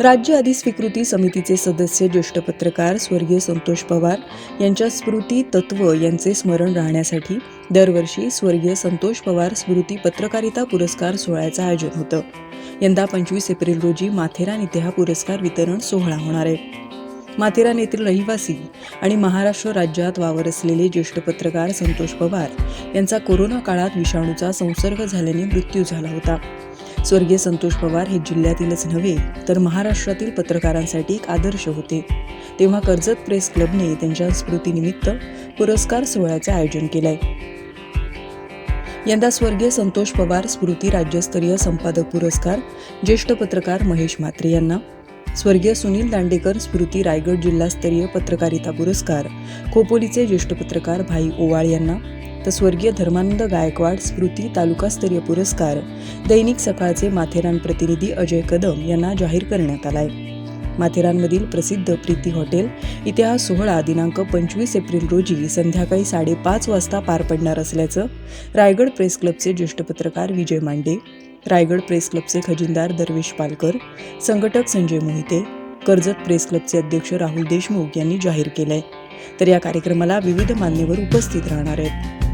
राज्य अधिस्वीकृती समितीचे सदस्य ज्येष्ठ पत्रकार स्वर्गीय संतोष पवार यांच्या स्मृती तत्व यांचे स्मरण राहण्यासाठी दरवर्षी स्वर्गीय संतोष पवार स्मृती पत्रकारिता पुरस्कार सोहळ्याचं आयोजन होतं. यंदा पंचवीस एप्रिल रोजी माथेरान इथे हा पुरस्कार वितरण सोहळा होणार आहे. माथेरान येथील रहिवासी आणि महाराष्ट्र राज्यात वावर असलेले ज्येष्ठ पत्रकार संतोष पवार यांचा कोरोना काळात विषाणूचा संसर्ग झाल्याने मृत्यू झाला होता. स्वर्गीय संतोष पवार हे जिल्ह्यातीलच नव्हे तर महाराष्ट्रातील पत्रकारांसाठी एक आदर्श होते. तेव्हा कर्जत प्रेस क्लबने त्यांच्या स्मृतीनिमित्त पुरस्कार सोहळ्याचे आयोजन केलंय. यंदा स्वर्गीय संतोष पवार स्मृती राज्यस्तरीय संपादक पुरस्कार ज्येष्ठ पत्रकार महेश म्हात्रे यांना स्वर्गीय सुनील दांडेकर स्मृती रायगड जिल्हास्तरीय पत्रकारिता पुरस्कार. खोपोलीचे ज्येष्ठ पत्रकार भाई ओवाळ यांना. तर स्वर्गीय धर्मानंद गायकवाड स्मृती तालुकास्तरीय पुरस्कार. दैनिक सकाळचे माथेरान प्रतिनिधी अजय कदम यांना जाहीर करण्यात आलाय. माथेरानमधील प्रसिद्ध प्रीती हॉटेल इतिहास सोहळा दिनांक पंचवीस एप्रिल रोजी संध्याकाळी साडेपाच वाजता पार पडणार असल्याचं रायगड प्रेस क्लबचे ज्येष्ठ पत्रकार विजय मांडे रायगड प्रेस क्लबचे खजिनदार दरवेश पालकर संघटक संजय मोहिते कर्जत प्रेस क्लबचे अध्यक्ष राहुल देशमुख यांनी जाहीर केलंय. तर या कार्यक्रमाला विविध मान्यवर उपस्थित राहणार आहेत.